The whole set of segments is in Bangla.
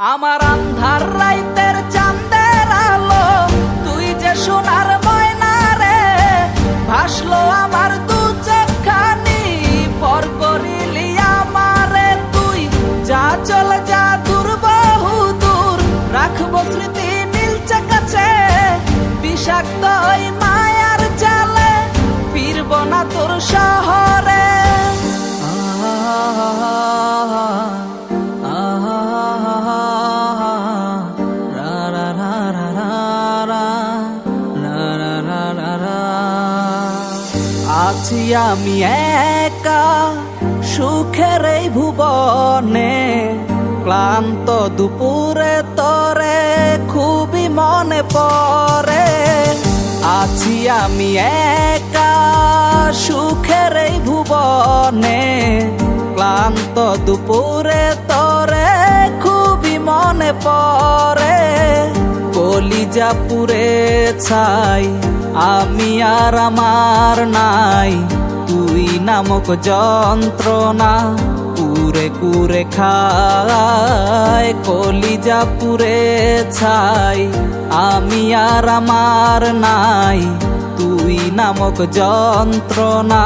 আমার আন্ধার রাইতের চাঁদের আমি একা সুখের এই ভুবনে, ক্লান্ত দুপুরে তরে খুবই মনে পড়ে। আছি আমি একা সুখের এই ভুবনে, ক্লান্ত দুপুরে তরে খুবই মনে পড়ে। কলিজা পুরে ছাই, আমি আর আমার নাই। নামক যন্ত্রণা। কুরে কুরে খায়, কলিজা পুরে ছাই। আমি আর আমার নাই, তুই নামক যন্ত্রণা।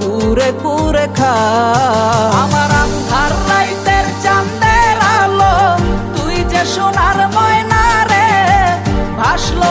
কুরে কুরে খায়। আমার আন্ধার রাইতের চাঁদের আলো, তুই যে সোনার ময়না রে, ভাসলো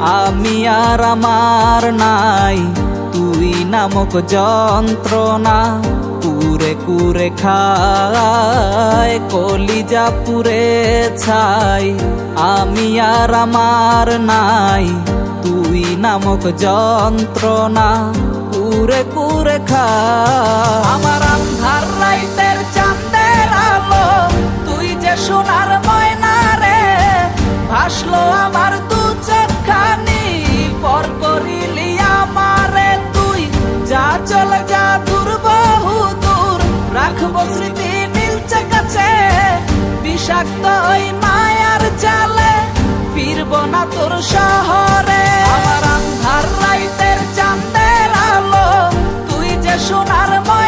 আমি আর আমার নাই, তুই নামক যন্ত্রণা কুরে কুরে খায়, কলিজা পুরে ছাই। আমি আর আমার নাই, তুই নামক যন্ত্রণা কুরে কুরে খায়। আমার আন্ধার রাইতের চাঁদের আলো, তুই যে সোনার ময়না রে, ভাসলো আমার চলে যা দূর বহু দূর, রাখব স্মৃতি নীলচে কাছে। বিষাক্ত ওই মায়ার জালে ফিরব না তোর শহরে। আমার আন্ধার রাইতের চান্দের আলো, তুই যে সোনার ময়না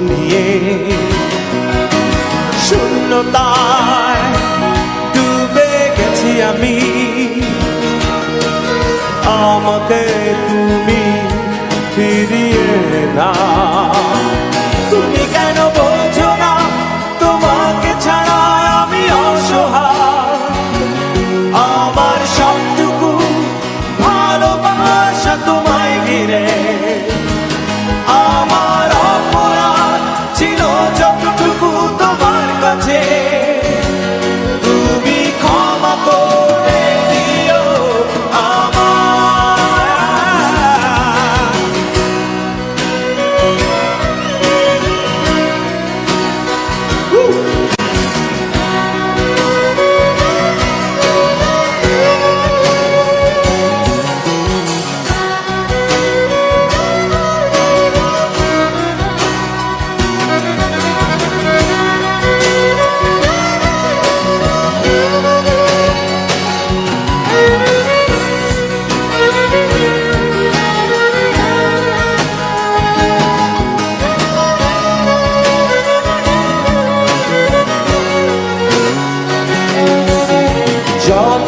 নিয়ে শূন্যতায় ডুবে গেছি আমি। আমাকে তুমি ফিরিয়ে না তুমি কেন বোঝো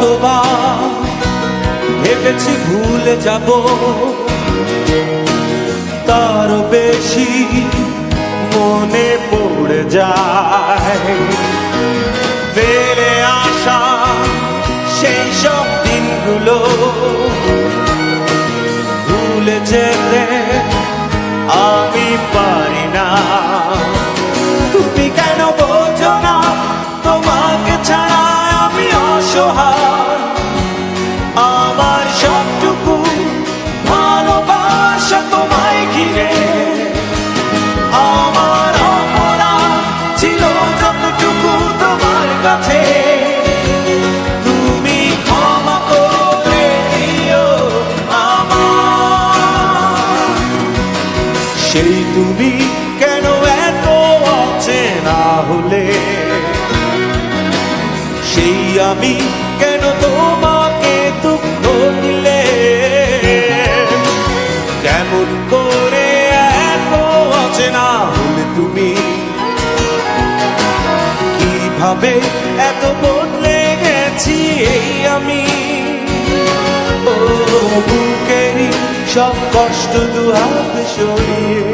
যতবার ভেবেছি ভুলে যাব। তার বেশি মনে পড়ে যায়। ফেলে আসা সেই সব দিনগুলো। ভুলে যেতে আমি পারি না। কাছে তুমি ক্ষমা করে দিও সেই তুমি কেন এত অচেনা হলে? সেই কীভাবে এত বদলে গেছি এই আমি। ও বুকেরই সব কষ্ট দু হাত সরিয়ে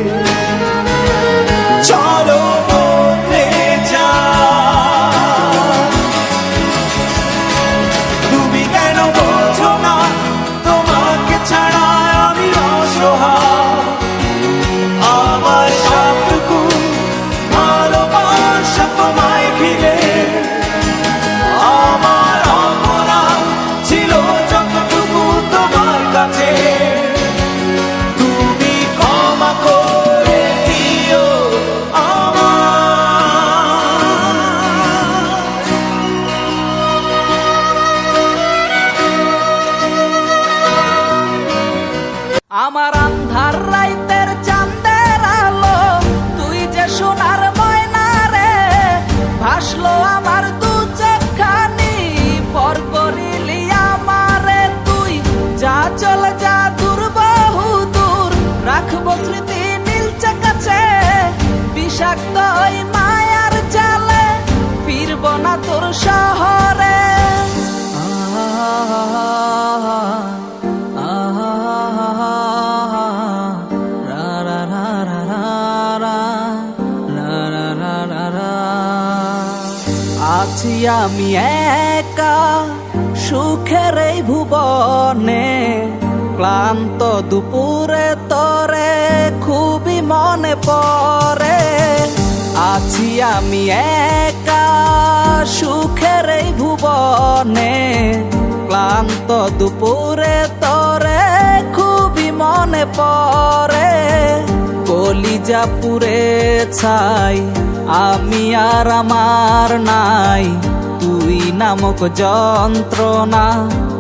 Amar আমি একা সুখের এই ভুবনে, ক্লান্ত দুপুরে তরে খুবই মনে পড়ে। আছি আমি একা সুখের এই ভুবনে, ক্লান্ত দুপুরে তরে খুবই মনে পড়ে। কলিজা পুরে ছাই, আমি আর আমার নাই। তুই নামক যন্ত্রণা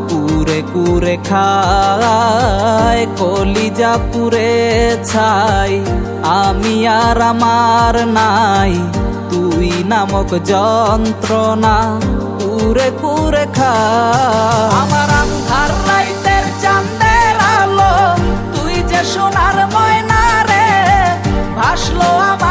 কুরে কুরে খায়, কলিজা পুরে ছাই। আমি আর আমার নাই, তুই নামক যন্ত্রণা কুরে কুরে খায়। আমার আন্ধার রাইতের চাঁদের আলো, তুই যে সোনার ময়না রে, ভাসলো আমার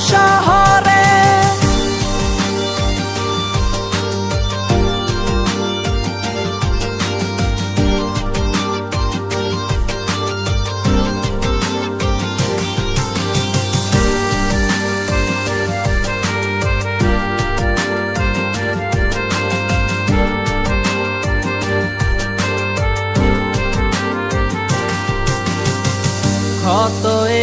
শহরে। ক্ষত এ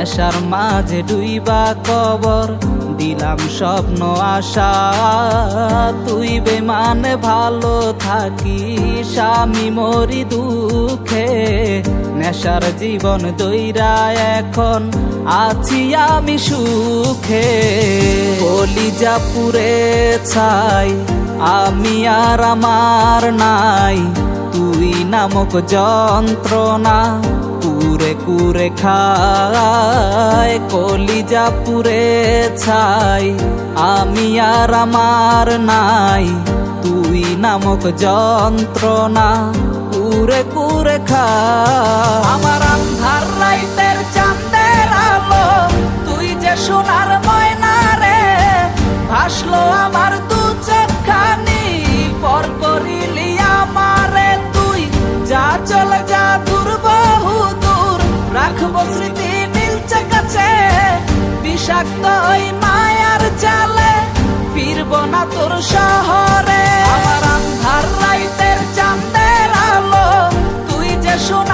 নেশার মাঝে ডুইবা কবর, দিলাম স্বপ্ন আশা। তুই বেমানে ভালো থাকি স্বামী মরি দুঃখে। নেশার জীবন দৈরা এখন আছি আমি সুখে। কলিজা পুরে ছাই, আমি আর আমার নাই। তুই নামক যন্ত্রণা কুরে কুরে খায়, কলিজা পুরে ছাই। আমি আর আমার নাই, তুই নামক যন্ত্রণা কুরে কুরে খায়। আমার আন্ধার রাইতের চাঁদের আলো, তুই যে সোনার ময়না রে, ভাসলো আমার দু চোখানি পর করিলি আমারে তুই, যা চলে যা স্মৃতি নীলচে কাছে। বিষাক্ত ওই মায়ার জালে ফিরব না তোর শহরে। আমার আন্ধার রাইতের চাঁদের আলো, তুই যে সোনার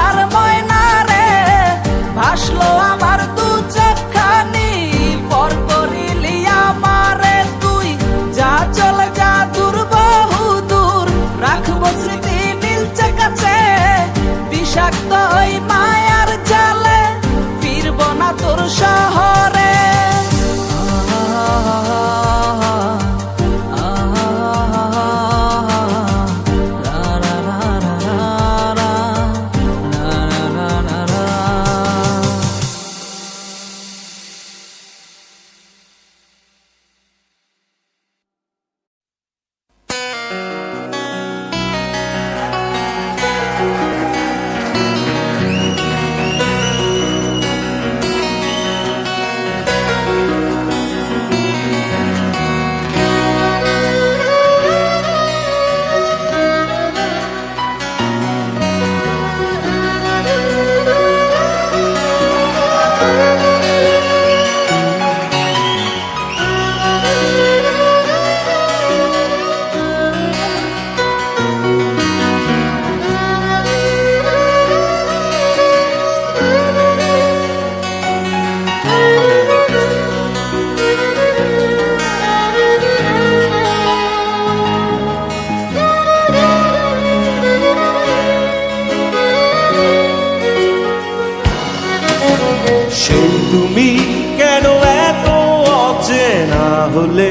হলে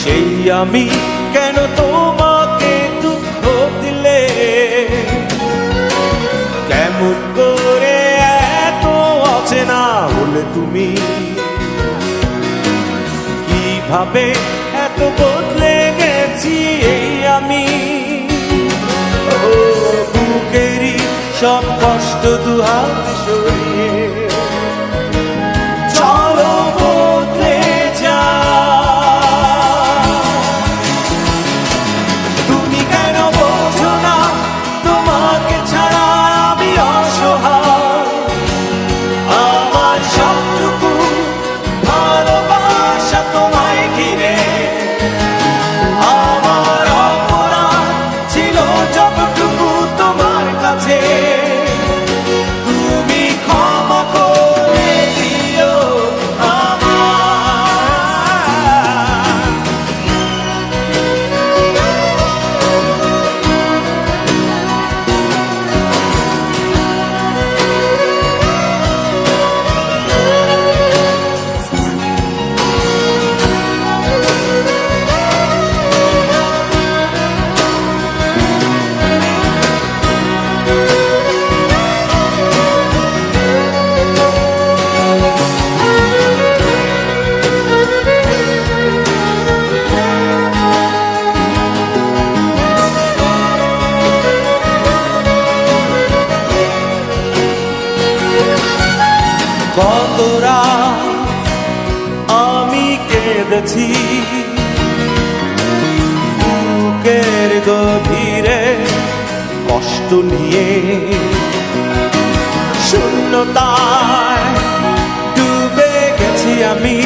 সেই আমি কেন তোমাকে দুঃখ দিলে? কেমন করে এত আছে না হলে তুমি? কীভাবে এত বদলে গেছি এই আমি? ও বুকেরই সব কষ্ট দুহাত সরিয়ে দায়িত্ব নিয়ে শূন্যতায় ডুবে গেছি আমি।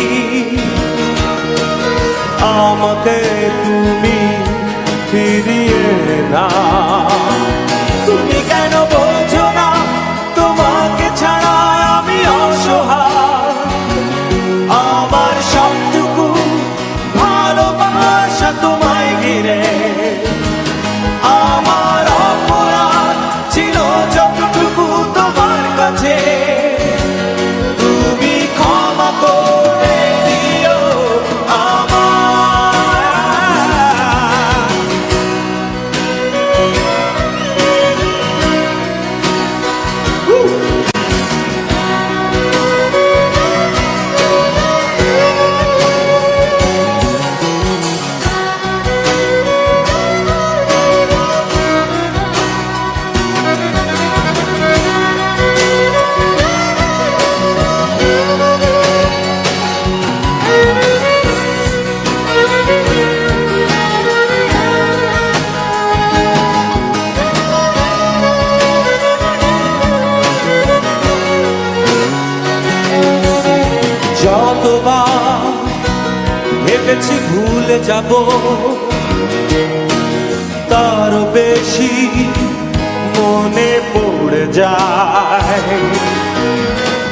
আমাকে তুমি ফিরিয়ে না তুমি কেন বোঝো চলে যাব। তার বেশি মনে পড়ে যায়।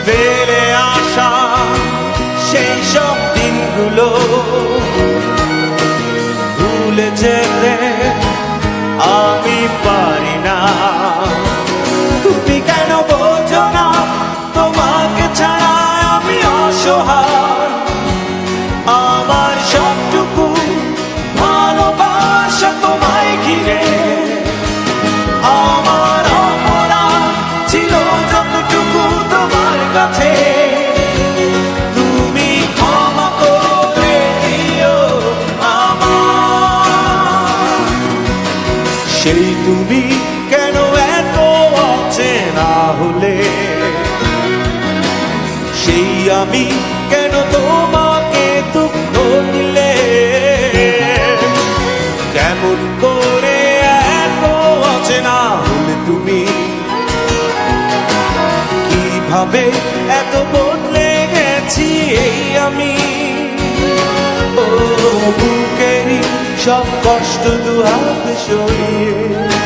ফেলে আসা সেই সব দিনগুলো এই আমি। ও বুকেরি সব কষ্ট দু হাত সইয়ে